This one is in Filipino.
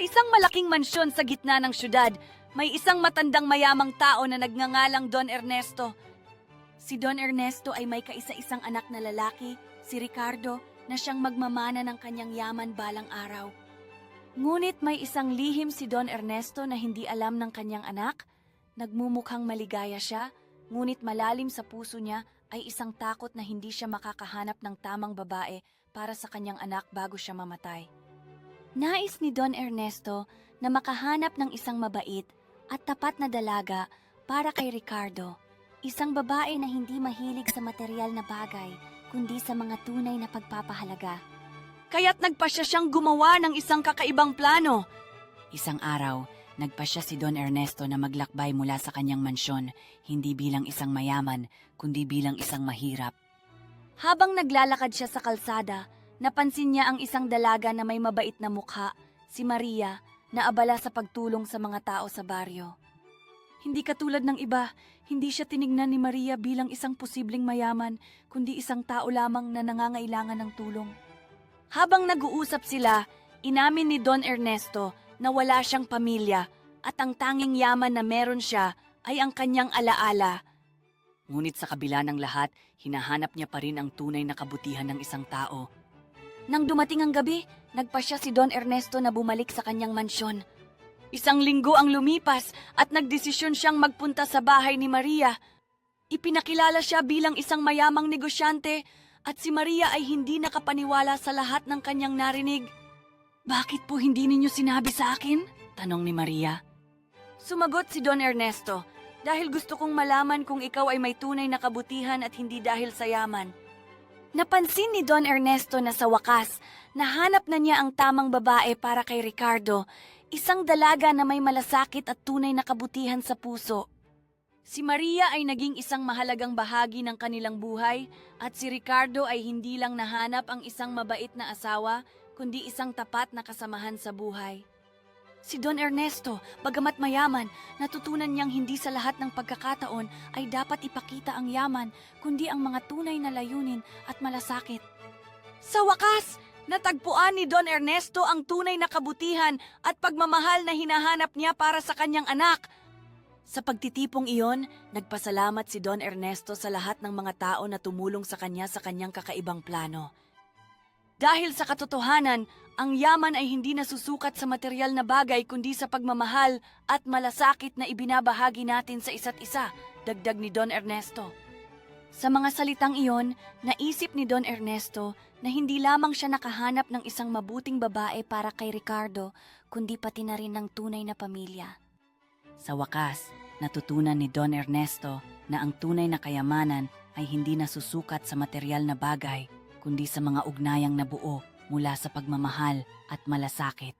Sa isang malaking mansyon sa gitna ng syudad, may isang matandang mayamang tao na nagngangalang Don Ernesto. Si Don Ernesto ay may kaisa-isang anak na lalaki, si Ricardo, na siyang magmamana ng kanyang yaman balang araw. Ngunit may isang lihim si Don Ernesto na hindi alam ng kanyang anak. Nagmumukhang maligaya siya, ngunit malalim sa puso niya ay isang takot na hindi siya makakahanap ng tamang babae para sa kanyang anak bago siya mamatay. Nais ni Don Ernesto na makahanap ng isang mabait at tapat na dalaga para kay Ricardo, isang babae na hindi mahilig sa material na bagay kundi sa mga tunay na pagpapahalaga. Kaya't nagpasya siyang gumawa ng isang kakaibang plano. Isang araw, nagpasya si Don Ernesto na maglakbay mula sa kanyang mansyon, hindi bilang isang mayaman, kundi bilang isang mahirap. Habang naglalakad siya sa kalsada, napansin niya ang isang dalaga na may mabait na mukha, si Maria, na abala sa pagtulong sa mga tao sa baryo. Hindi katulad ng iba, hindi siya tinignan ni Maria bilang isang posibleng mayaman, kundi isang tao lamang na nangangailangan ng tulong. Habang nag-uusap sila, inamin ni Don Ernesto na wala siyang pamilya at ang tanging yaman na meron siya ay ang kanyang alaala. Ngunit sa kabila ng lahat, hinahanap niya pa rin ang tunay na kabutihan ng isang tao. Nang dumating ang gabi, nagpasya si Don Ernesto na bumalik sa kanyang mansyon. Isang linggo ang lumipas at nagdesisyon siyang magpunta sa bahay ni Maria. Ipinakilala siya bilang isang mayamang negosyante at si Maria ay hindi nakapaniwala sa lahat ng kanyang narinig. Bakit po hindi ninyo sinabi sa akin? Tanong ni Maria. Sumagot si Don Ernesto, dahil gusto kong malaman kung ikaw ay may tunay na kabutihan at hindi dahil sa yaman. Napansin ni Don Ernesto na sa wakas, nahanap na niya ang tamang babae para kay Ricardo, isang dalaga na may malasakit at tunay na kabutihan sa puso. Si Maria ay naging isang mahalagang bahagi ng kanilang buhay at si Ricardo ay hindi lang nahanap ang isang mabait na asawa, kundi isang tapat na kasamahan sa buhay. Si Don Ernesto, bagamat mayaman, natutunan niyang hindi sa lahat ng pagkakataon ay dapat ipakita ang yaman, kundi ang mga tunay na layunin at malasakit. Sa wakas, natagpuan ni Don Ernesto ang tunay na kabutihan at pagmamahal na hinahanap niya para sa kanyang anak. Sa pagtitipong iyon, nagpasalamat si Don Ernesto sa lahat ng mga tao na tumulong sa kanya sa kanyang kakaibang plano. Dahil sa katotohanan, ang yaman ay hindi nasusukat sa material na bagay kundi sa pagmamahal at malasakit na ibinabahagi natin sa isa't isa, dagdag ni Don Ernesto. Sa mga salitang iyon, naisip ni Don Ernesto na hindi lamang siya nakahanap ng isang mabuting babae para kay Ricardo, kundi pati na rin ng tunay na pamilya. Sa wakas, natutunan ni Don Ernesto na ang tunay na kayamanan ay hindi nasusukat sa material na bagay, kundi sa mga ugnayang nabuo mula sa pagmamahal at malasakit.